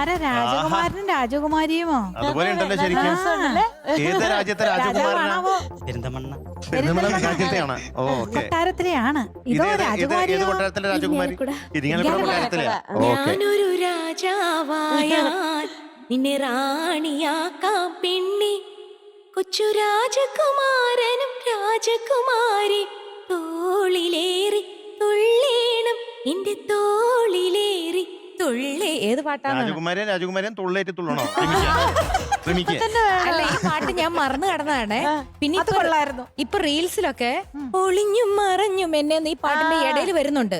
ആരാ രാജകുമാരനും രാജകുമാരിയുമോ? അതുപോലെ ഉണ്ടല്ലോ ശരിക്കും. ഏത് രാജ്യത്തെ രാജകുമാരനാ? പെരിന്തമണ്ണ. പെരിന്തമണ്ണ രാജ്യത്തെയാണ്. ഓ ഓക്കെ. കൊട്ടാരത്തിലെയാണ്. ഇതോ രാജകുമാരി കൊട്ടാരത്തിലെ രാജകുമാരി? ഇരിങ്ങാലക്കുട. കൊട്ടാരത്തിലെ ഓക്കെ. ഞാനൊരു രാജാവായാൽ നിന്നെ റാണിയാക്കാം പെണ്ണി. കൊച്ചു രാജകുമാരനും രാജകുമാരി. ഏത് പാട്ടാണ് രാജകുമാരൻ രാജകുമാരൻ തുള്ളേറ്റ് തുള്ളണോ? ശ്രമിക്കുക അല്ല ഈ പാട്ട് ഞാൻ മറന്നു കടന്നതാണ്. പിന്നെ അത് ഇപ്പൊ കൊള്ളായിരുന്നു. ഇപ്പൊ റീൽസിലൊക്കെ ഒളിഞ്ഞും മറഞ്ഞും എന്നെ ഈ പാട്ടിന്റെ ഇടയിൽ വരുന്നുണ്ട്.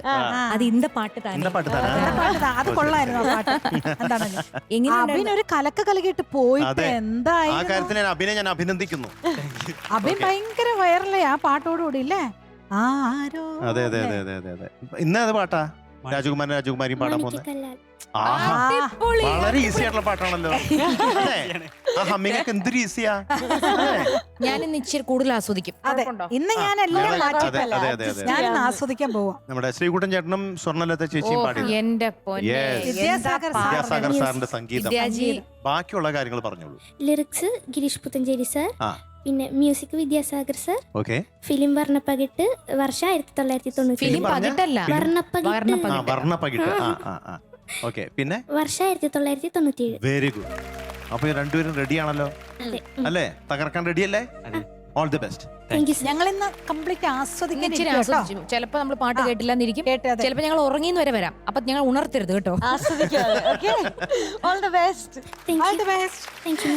അത് ഇന്ത പാട്ട് എന്താ കലക്ക പാട്ട് തരാ ആ പാട്ട് ദാ, അത് കൊള്ളായിരുന്നു ആ പാട്ട്. എന്താണല്ലോ എങ്ങനെ അബിൻ ഒരു കലക്ക കലകിട്ട് പോയിട്ട് അതെ. ആ കാര്യത്തിൽ ഞാൻ അഭിനയം ഞാൻ അഭിനന്ദിക്കുന്നു. അബിൻ ഭയങ്കര വൈറലേ ആ പാട്ടോടുകൂടി ഇല്ലേ ആരോ അതെ അതെ അതെ അതെ അതെ അതെ. ഇന്ന് അത് പാട്ടാ? രാജകുമാരൻ രാജകുമാരിയും പാടാൻ പോകുന്നത്. ആഹാ. വളരെ ഈസി ആയിട്ടുള്ള പാട്ടാണല്ലോ. അല്ലേ? ആ ഹമ്മിങ് ഒക്കെ എന്തൊരു ഈസിയാ ഞാൻ ഇന്ന് ഇച്ചിരി കൂടുതൽ ആസ്വദിക്കും. അതെ. ഇന്ന് ഞാൻ എല്ലാം അതെ, മാറ്റിയിട്ടല്ല അതെ, അതെ, അതെ. ഞാൻ ഇന്ന് ആസ്വദിക്കാൻ പോവാം. നമ്മുടെ ശ്രീകുട്ടൻ ചേട്ടനും സ്വർണലത ചേച്ചി ചേച്ചിയും പാടി എന്റെ പൊന്നെ. Yes. വിദ്യാസാഗർ സാർ. വിദ്യാസാഗർ സാറിന്റെ സംഗീതം. വിദ്യാജി. ബാക്കിയുള്ള കാര്യങ്ങൾ പറഞ്ഞോളൂ. Lyrics Gireesh Puthenchery sir. ആ. പിന്നെ music Vidyasagar sir. Okay. Film Varnapakittu വർഷം ആയിരത്തി തൊള്ളായിരത്തി തൊണ്ണൂറ്റി ഫിലിം പറഞ്ഞ? പകിട്ടല്ല വർണപ്പകിട്ട്. ആ വർണപ്പകിട്ട്. ആ ആ ആ. ഓക്കെ പിന്നെ? വർഷം ആയിരത്തി തൊള്ളായിരത്തി തൊണ്ണൂറ്റി ഏഴ് വെരി ഗുഡ് അപ്പൊ ഈ രണ്ടുപേരും റെഡി ആണല്ലോ? അതെ. അല്ലേ? തകർക്കാൻ റെഡി അല്ലേ? All the best thank you sir ഞങ്ങൾ ഇന്ന് കംപ്ലീറ്റ് ആസ്വദിക്കും ആസ്വദിക്കാൻ ഇച്ചിരി ഇരിക്കുവാ കേട്ടോ. ആസ്വദിച്ചു. ചിലപ്പോ നമ്മൾ പാട്ട് കേട്ടില്ല കേട്ടില്ലെന്നിരിക്കും. കേട്ട് അതെ. ചിലപ്പോ ഞങ്ങൾ ഉറങ്ങിന്ന് വരെ വരാം. അപ്പൊ ഞങ്ങൾ ഉണർത്തരുത് കേട്ടോ. ആസ്വദിക്കാം okay all the best thank all the best thank you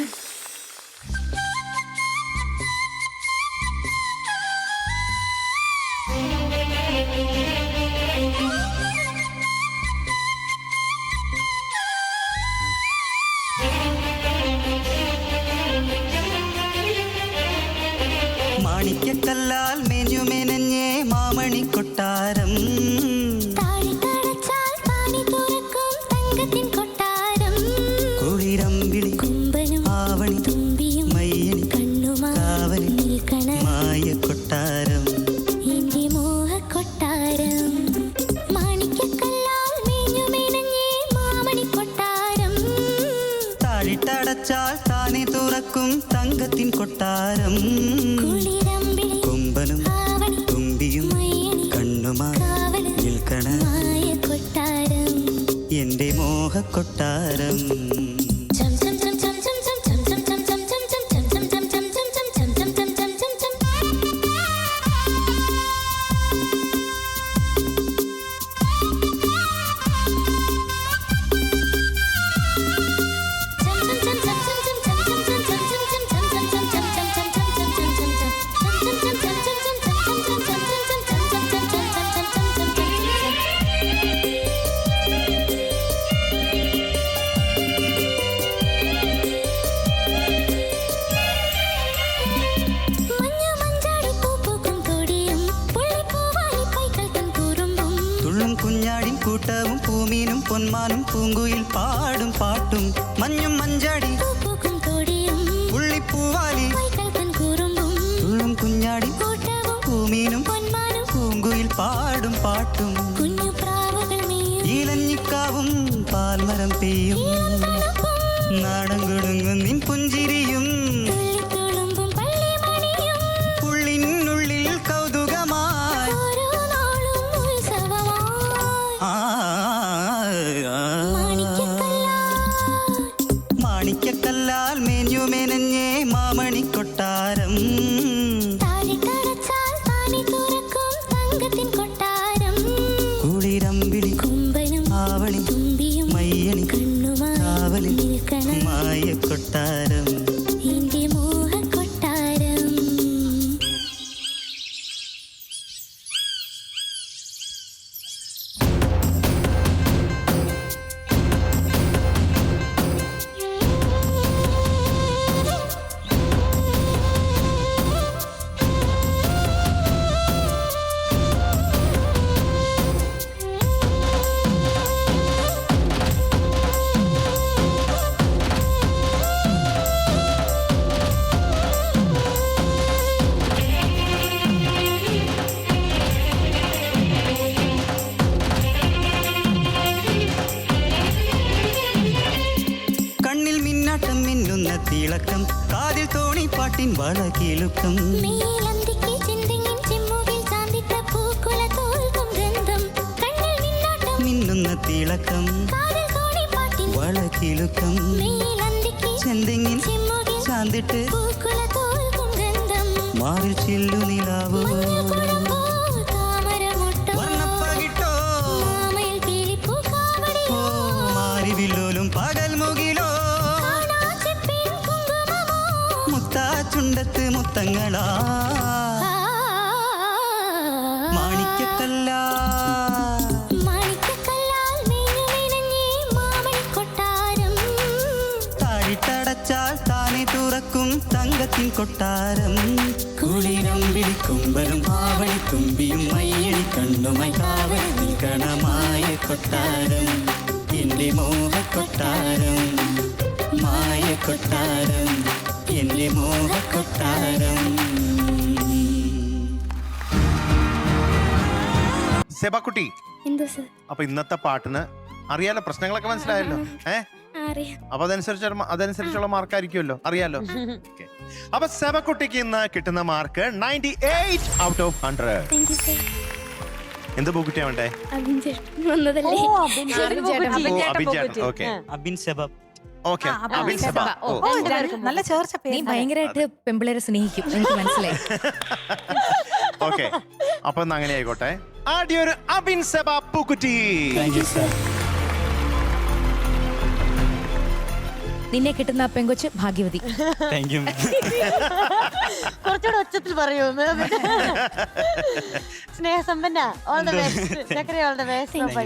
കൊട്ടാരം. കുളിരമ്പിളി കുമ്പനും ആവണി തുമ്പിയും മയ്യണി കണ്ണുമായി കാവലിൽ നിൽക്കണ. മായ കൊട്ടാരം. എന്റെ മോഹ കൊട്ടാരം. മാണിക്യക്കല്ലാൽ മേഞ്ഞു മെനഞ്ഞേ മാമണി കൊട്ടാരം. താഴിട്ടടച്ചാൽ താനെ തുറക്കും തങ്കത്തിൻ കൊട്ടാരം. കുളിരമ്പിളി അവനും തുമ്പിയും കണ്ണുമാ നിൽക്കണ എന്റെ മോഹക്കൊട്ടാരം. കുഞ്ഞാടിൻ കൂട്ടവും പൂമീനും പൊന്മാനും പൂങ്കുയിൽ പാടും പാട്ടും മഞ്ഞും മഞ്ചാടി പുള്ളിപ്പൂവാലി തുള്ളും കുഞ്ഞാടി പൂമീനും പൂങ്കുയിൽ പാടും പാട്ടും കുഞ്ഞു പ്രാവുകൾ മേയും ഈലഞ്ഞിക്കാവും പാൽമരം പെയ്യും നാടൻ കൊടുങ്ങും നിൻ പുഞ്ചിരിയും തിളക്കം കാതിൽ തോണി പാട്ടിൻ വളകിലുക്കം മിന്നുന്ന തിളക്കം. വളകിലുക്കം ചെന്തെങ്ങിൻ ചാന്തിട്ട് മാറിൽ ചെല്ലു നിലാവോ മുത്തങ്ങളാ മാണിക്കക്കല്ല. താഴിട്ടടച്ചാൽ താനെ തുറക്കും തങ്കത്തിൻ കൊട്ടാരം. കുളിരം വിളിക്കുമ്പലും ആവണി തുമ്പിയും മയ്യണി കണ്ണുമായി കാവൽ നിൽക്കണമായ കൊട്ടാരം. എന്റെ മോഹ കൊട്ടാരം മായ കൊട്ടാരം. എന്റെ മോഹക്കൊട്ടാരം. സെബാക്കുട്ടി എന്തോ സർ? അപ്പൊ ഇന്നത്തെ പാട്ടിന് അറിയാലോ പ്രശ്നങ്ങളൊക്കെ മനസ്സിലായല്ലോ? ഏ? അറിയാം. അപ്പൊ അതനുസരിച്ച് അതനുസരിച്ചുള്ള മാർക്കായിരിക്കുമല്ലോ അറിയാലോ? Okay. അപ്പൊ സെബക്കുട്ടിക്ക് ഇന്ന് കിട്ടുന്ന mark ninety eight out of hundred. Thank you sir എന്ത് ബുക്കുട്ടിയാ വേണ്ടേ? ചേട്ടൻ വന്നതല്ലേ? ഓ അബിൻ ചേട്ടൻ ഓക്കെ. അബിൻ സെബബ് ഓക്കെ. നല്ല ചേർച്ച നീ ഭയങ്കരമായിട്ട് പെമ്പിളേരെ സ്നേഹിക്കും. എനിക്ക് മനസ്സിലായി. ഓക്കെ. അപ്പൊ അങ്ങനെ ആയിക്കോട്ടെ. ആദ്യം ഒരു അബിൻ സെബ പൂക്കുറ്റി നിന്നെ കിട്ടുന്ന പെങ്കൊച്ച് ഭാഗ്യവതി. താങ്ക് യു കുറച്ചുകൂടെ ഉച്ചത്തിൽ പറയൂ സ്നേഹസമ്പന്ന. All the best all the best bye